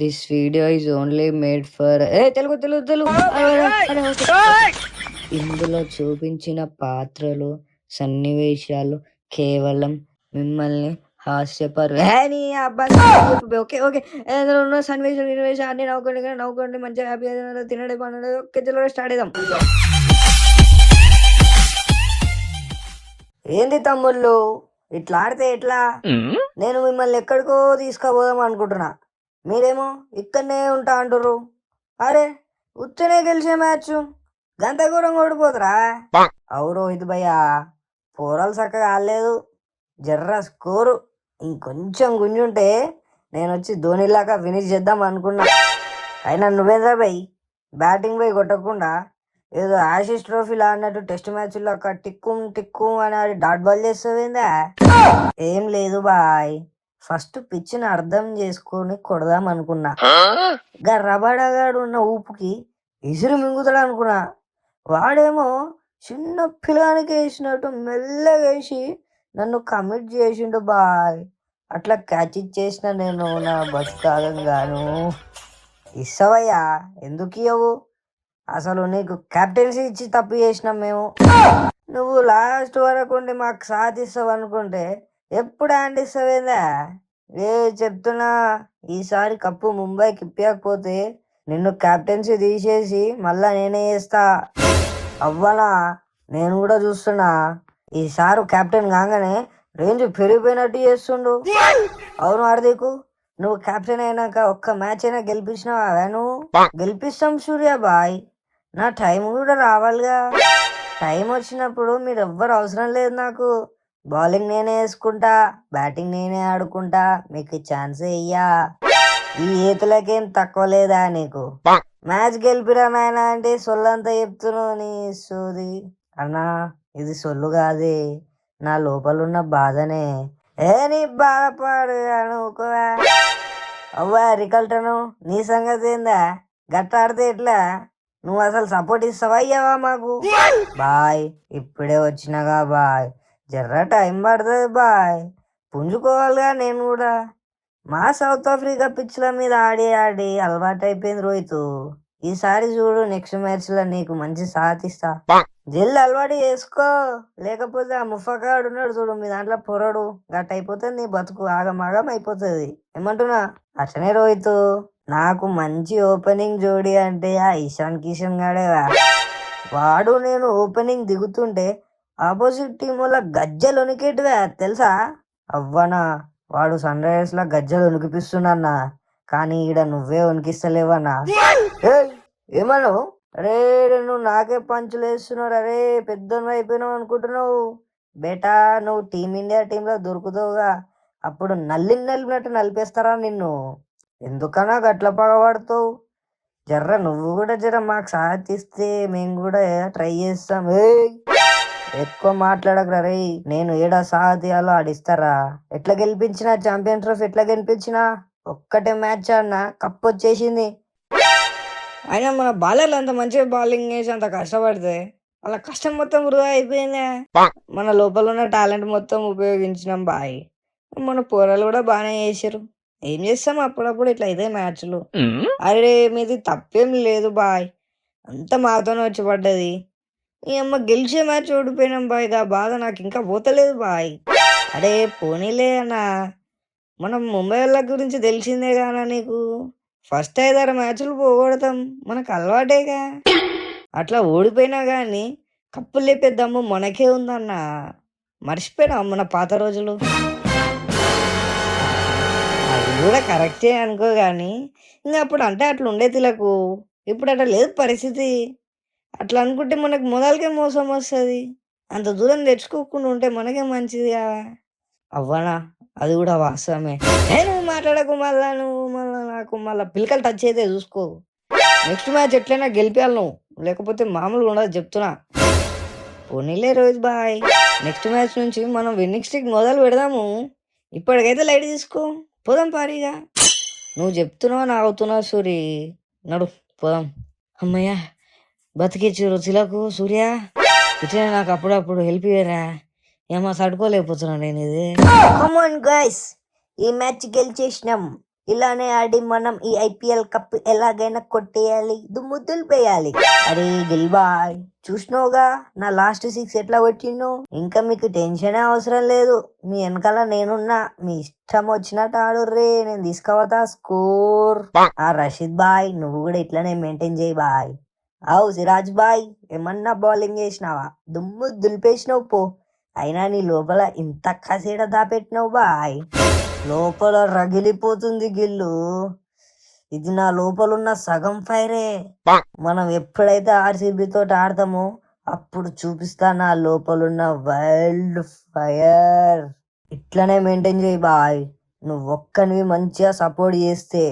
This video is only made for a Telugu Telugu Telugu. ఇందులో చూపించిన పాత్రలు సన్నివేశాలు కేవలం మిమ్మల్ని హాస్యపరు ఏ, నీ అబ్బాయి ఓకే ఓకే. ఉన్న సన్నివేశాలు సన్నివేశాలు అన్ని నవ్వుకోండి కానీ నవ్వుకోండి. మంచిగా హ్యాపీగా తినడే పనులు ఓకే తెలుగు స్టార్ట్ చేద్దాం. ఏంది తమ్ముళ్ళు? ఇట్లా ఆడితే ఎట్లా? నేను మిమ్మల్ని ఎక్కడికో తీసుకుపోదాం అనుకుంటున్నా. మీరేమో ఇక్కడనే ఉంటా అంటుర్రు. అరే ఉత్తనే గెలిచే మ్యాచ్. గంత ఘోరం ఓడిపోతురా? అవు రోహిత్ భయ్య. పోరాలు చక్కగా ఆడలేదు. జర్ర స్కోరు. ఇంకొంచెం గుంజుంటే నేను వచ్చి ధోనిలాగా ఫినిష్ చేద్దాం అనుకున్నా. అయినా నువ్వేంద్రా భయ్? బ్యాటింగ్ పోయి కొట్టకుండా ఏదో ఆశీష్ ట్రోఫీలో ఆడినట్టు టెస్ట్ మ్యాచ్లో ఒక టిక్కు టిక్కు అని డాట్ బాల్ చేస్తావేందా ఏం లేదు బాయ్. ఫస్ట్ పిచ్చిని అర్థం చేసుకొని కొడదాం అనుకున్నా. గా రబాడాగాడు ఉన్న ఊపుకి ఇసురు మింగుతాడు అనుకున్నా. వాడేమో చిన్న పిల్లానికి వేసినట్టు మెల్లగా వేసి నన్ను కమిట్ చేసిండు బాయ్. అట్లా క్యాచ్ ఇచ్చేసిన నేను నా బస్ కాగంగాను ఇస్తావయ్యా ఎందుకు ఇవ్వవు అసలు నీకు కెప్టెన్సీ ఇచ్చి తప్పు చేసినాం మేము. నువ్వు లాస్ట్ వరకు ఉండి మాకు సాధిస్తావు అనుకుంటే ఎప్పుడు హ్యాండ్ ఏ చెప్తున్నా ఈసారి కప్పు ముంబైకి ఇప్పకపోతే నిన్ను కెప్టెన్సీ తీసేసి మళ్ళా నేనే చేస్తా. అవ్వనా నేను కూడా చూస్తున్నా. ఈసారి కెప్టెన్ కాగానే రేంజ్ పెరిగిపోయినట్టు చేస్తుండు. అవును హార్దిక్ నువ్వు కెప్టెన్ అయినాక ఒక్క మ్యాచ్ అయినా గెలిపించినావా నువ్వు గెలిపిస్తాం సూర్య బాయ్. నా టైం కూడా రావాలిగా. టైం వచ్చినప్పుడు మీరు ఎవ్వరు అవసరం లేదు నాకు. బౌలింగ్ నేనే వేసుకుంటా బ్యాటింగ్ నేనే ఆడుకుంటా మీకు ఛాన్స్ ఇయ్యా. ఈ ఈతలకేం తక్కువ లేదా నీకు? మ్యాచ్ గెలిపిరా నాయన అంటే సొల్లంతా చెప్తున్నావు నీ సోది. అన్నా ఇది సొల్లు కాదే. నా లోపల ఉన్న బాధనే. ఏ నీ బాధపాడు అనుకోవా? అవ్వా రికల్టను నీ సంగతి ఏందా? గట్ట ఆడితే ఎట్లా? నువ్వు అసలు సపోర్ట్ ఇస్తావా ఇయ్యవా మాకు? బాయ్ ఇప్పుడే వచ్చినాగా బాయ్. జర్ర టైం పడుతుంది బాయ్. పుంజుకోవాలిగా నేను కూడా. మా సౌత్ ఆఫ్రికా పిచ్ల మీద ఆడి ఆడి అలవాటు అయిపోయింది రోహిత్. ఈసారి చూడు నెక్స్ట్ మ్యాచ్లో నీకు మంచి సాధిస్తా. జల్ అలవాటు చేసుకో. లేకపోతే ఆ ముఫకాడు ఉన్నాడు చూడు మీ దాంట్లో పొరడు. గట్ అయిపోతుంది నీ బతుకు. ఆగమాగం అయిపోతుంది. ఏమంటున్నా? అట్లనే రోహిత్ నాకు మంచి ఓపెనింగ్ జోడి అంటే ఆ ఇషాన్ కిషన్ గాడేవా వాడు నేను ఓపెనింగ్ దిగుతుంటే ఆపోజిట్ టీం వల్ల గజ్జలు ఉనికేటివే తెలుసా? అవ్వనా వాడు సన్ రైజర్స్ లా గజ్జలు ఉనికిపిస్తున్నా కానీ ఈడ నువ్వే ఉనికిస్తలేవన్నా ఏమను అరే నువ్వు నాకే పంచులు వేస్తున్నావు అరే పెద్ద అయిపోయినావు అనుకుంటున్నావు. బేటా నువ్వు టీమిండియా టీంలో దొరుకుతావుగా. అప్పుడు నల్లి నలిపినట్టు నలిపేస్తారా నిన్ను? ఎందుకన్నా గట్ల పగబడతావు? జర్ర నువ్వు కూడా జర మాకు సాధిస్తే మేము కూడా ట్రై చేస్తాం. ఏ ఎక్కువ మాట్లాడకరా రే. నేను ఏడా సాధియాలో ఆడిస్తారా? ఎట్లా గెలిపించినా ఛాంపియన్ ట్రోఫీ ఎట్లా గెలిపించినా ఒక్కటే మ్యాచ్ ఆడినా కప్ వచ్చేసింది. అయినా మన బాలర్లు అంత మంచిగా బౌలింగ్ వేసి అంత కష్టపడితే వాళ్ళ కష్టం మొత్తం వృధా అయిపోయిందే. మన లోపల ఉన్న టాలెంట్ మొత్తం ఉపయోగించినాం బాయ్. మన పోరాలు కూడా బాగానే చేశారు. ఏం చేస్తాం అప్పుడప్పుడు ఇట్లా ఇదే మ్యాచ్లు అరే మీది తప్పేం లేదు బాయ్. అంత మాతోనే వచ్చి పడ్డది. ఈ అమ్మ గెలిచే మ్యాచ్ ఓడిపోయినాం బాయ్. ఆ బాధ నాకు ఇంకా పోతలేదు బాయ్. అరే పోనీలే అన్నా. మనం ముంబై వాళ్ళ గురించి తెలిసిందే కానా నీకు? ఫస్ట్ ఐదారు మ్యాచ్లు పోగొడతాం. మనకు అలవాటేగా. అట్లా ఓడిపోయినా కానీ కప్పులు లేపే దమ్ము మనకే ఉందన్న. మర్చిపోయినా మన పాత రోజులు? అది కూడా కరెక్టే అనుకో కానీ ఇంకా అప్పుడు అంటే అట్లా ఉండే తిలకు. ఇప్పుడు అట్లా లేదు పరిస్థితి. అట్లా అనుకుంటే మనకు మొదలకే మోసం వస్తుంది. అంత దూరం తెచ్చుకోకుండా ఉంటే మనకే మంచిది కదా. అవ్వనా? అది కూడా వాస్తవమే. ఏ నువ్వు మాట్లాడకు మళ్ళా నువ్వు మళ్ళా నాకు మళ్ళా పిలకలు టచ్ అయితే చూసుకో. నెక్స్ట్ మ్యాచ్ ఎట్లయినా గెలిపాలి నువ్వు. లేకపోతే మామూలుగా ఉండదు చెప్తున్నా. పోనీలే రోజు బాయ్. నెక్స్ట్ మ్యాచ్ నుంచి మనం విన్నింగ్ స్టిక్ మొదలు పెడదాము. ఇప్పటికైతే లైట్ తీసుకో. పోదాం పారీగా నువ్వు చెప్తున్నావు నా అవుతున్నావు సూరి నడు పోదాం. అమ్మయ్యా. బతికిచ్చు రుచిలకు సూర్య. ఇట్లా నాకు అప్పుడప్పుడు హెల్ప్ చేయరా ఏమో తట్టుకోలేకపోతున్నా నేను ఇది. కమాన్ గైస్ ఈ మ్యాచ్ గెలిచేసినాం. ఇలానే ఆడి మనం ఈ ఐపీఎల్ కప్ ఎలాగైనా కొట్టేయాలి దుమ్ము దులిపేయాలి. అరే దిల్బాయ్ చూసినావుగా నా లాస్ట్ సిక్స్ ఎట్లా కొట్టిండు? ఇంకా మీకు టెన్షన్ అవసరం లేదు. మీ వెనకాల నేనున్నా. మీ ఇష్టం వచ్చినట్టు ఆడుర్రే. నేను తీసుకుపోతా. స్కోర్ ఆ రషీద్ బాయ్ నువ్వు కూడా ఇట్లానే మెయింటైన్ చేయి బాయ్. అవు సిరాజ్ బాయ్ ఏమన్నా బౌలింగ్ చేసినావా? దుమ్ము దులిపేసినావు పో. అయినా నీ లోపల ఇంత కసేడ దాపెట్టినావు బాయ్. లోపల రగిలిపోతుంది గిల్లు. ఇది నా లోపల ఉన్న సగం ఫైరే. మనం ఎప్పుడైతే ఆర్సీబీ తోటి ఆడతామో అప్పుడు చూపిస్తా నా లోపలున్న వైల్డ్ ఫైర్. ఇట్లనే మెయింటైన్ చేయి బాయ్. నువ్వు ఒక్కనివి మంచిగా సపోర్ట్ చేస్తే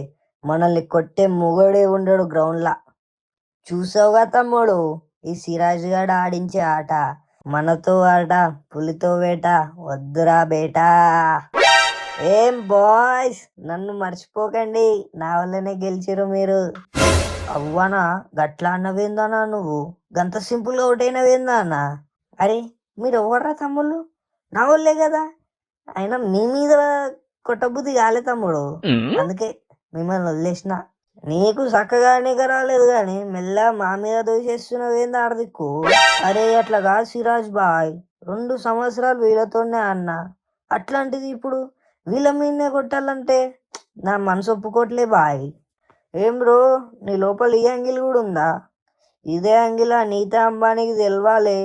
మనల్ని కొట్టే మొగడే ఉండడు గ్రౌండ్లా. చూసావుగా తమ్ముడు? ఈ సిరాజ్ గాడు ఆడించే ఆట. మనతో ఆట పులితో వేట వద్దురా బేటా. ఏం బాయ్స్? నన్ను మర్చిపోకండి. నా వల్లనే గెలిచిరు మీరు. అవ్వనా? గట్లా అన్నవేందన్నా నువ్వు? గంత సింపుల్గా ఒకటైనవేందా అన్న? అరే మీరు ఎవర్రా తమ్ముళ్ళు? నా వాళ్ళే కదా. అయినా మీ మీద కొట్టబుద్ధి కాలే తమ్ముడు. అందుకే మిమ్మల్ని వదిలేసిన. నీకు చక్కగానే నీకు రాలేదు కానీ మెల్లగా మా మీద దోషేస్తున్నావేంది ఆడదిక్కు? అరే అట్లా కాదు సిరాజ్ బాయ్ రెండు సంవత్సరాలు వీళ్ళతోనే అన్న. అట్లాంటిది ఇప్పుడు వీళ్ళ మీదనే కొట్టాలంటే నా మనసు ఒప్పుకోట్లే బాయ్. ఏం బ్రో నీ లోపల ఈ యాంగిల్ కూడా ఉందా? ఇదే యాంగిల్ ఆ నీతా అంబానీకి తెలవాలి.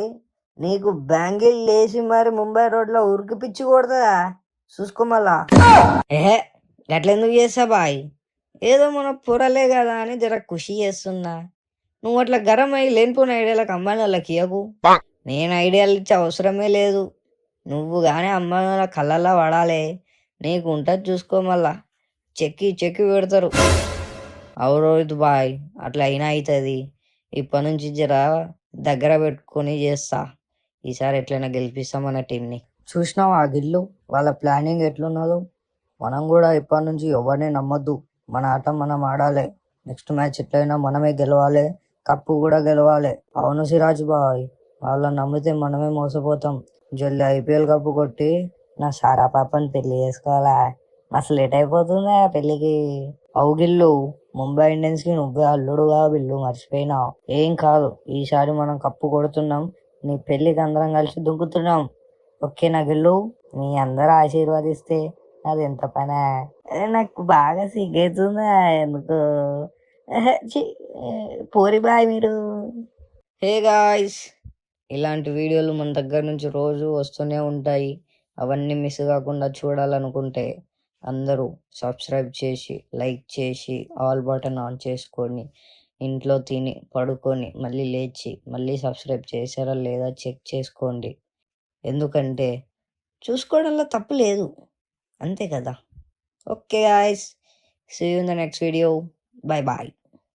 నీకు బ్యాంగిల్ లేచి మరి ముంబై రోడ్లో ఉరికి పిచ్చి కొడుతుందా? చూసుకో మళ్ళా. ఏహే గట్లెందుకు చేస్తా బాయ్? ఏదో మన పొరలే కదా అని జర ఖుషి చేస్తున్నా. నువ్వు అట్లా గరం అయ్యి లేనిపోయిన ఐడియాలకు అమ్మాయి వాళ్ళకి ఇవ్వకు నేను ఐడియాలు ఇచ్చే అవసరమే లేదు. నువ్వు కానీ అమ్మాయి వాళ్ళ కళ్ళల్లో పడాలి నీకు ఉంటుంది చూసుకో మళ్ళా. చెక్కి చెక్కి పెడతారు. అవురోహిత్ బాయ్ అట్లా అయినా అవుతుంది ఇప్పటి నుంచి జర దగ్గర పెట్టుకొని చేస్తా. ఈసారి ఎట్లయినా గెలిపిస్తాం మన టీంని. చూసినావు ఆ గిల్లు? వాళ్ళ ప్లానింగ్ ఎట్లున్నదో? మనం కూడా ఇప్పటి నుంచి ఎవరిని నమ్మొద్దు. మన ఆట మనం ఆడాలి. నెక్స్ట్ మ్యాచ్ ఎట్లయినా మనమే గెలవాలి. కప్పు కూడా గెలవాలి. అవును సిరాజ్ బాయ్ వాళ్ళని నమ్మితే మనమే మోసపోతాం. జల్ది ఐపీఎల్ కప్పు కొట్టి నా సారా పాపని పెళ్ళి చేసుకోవాలా? అసలు లేట్ అయిపోతుందా పెళ్ళికి? అవుగిల్లు ముంబై ఇండియన్స్కి నువ్వే అల్లుడుగా బిల్లు మర్చిపోయినావు. ఏం కాదు ఈసారి మనం కప్పు కొడుతున్నాం. నీ పెళ్ళికి అందరం కలిసి దుంకుతున్నాం. ఓకే నా గిల్లు? మీ అందరూ ఆశీర్వదిస్తే అది ఎంత పనే నాకు బాగా సిగ్గవుతుందా ఎందుకు? పోరి బాయ్ మీరు. హే గాయ్స్ ఇలాంటి వీడియోలు మన దగ్గర నుంచి రోజు వస్తూనే ఉంటాయి. అవన్నీ మిస్ కాకుండా చూడాలనుకుంటే అందరూ సబ్స్క్రైబ్ చేసి లైక్ చేసి ఆల్ బటన్ ఆన్ చేసుకొని ఇంట్లో తిని పడుకొని మళ్ళీ లేచి మళ్ళీ సబ్స్క్రైబ్ చేశారా లేదా చెక్ చేసుకోండి. ఎందుకంటే చూసుకోవడంలో తప్పు లేదు. అంతే కదా. Okay guys see you in the next video bye bye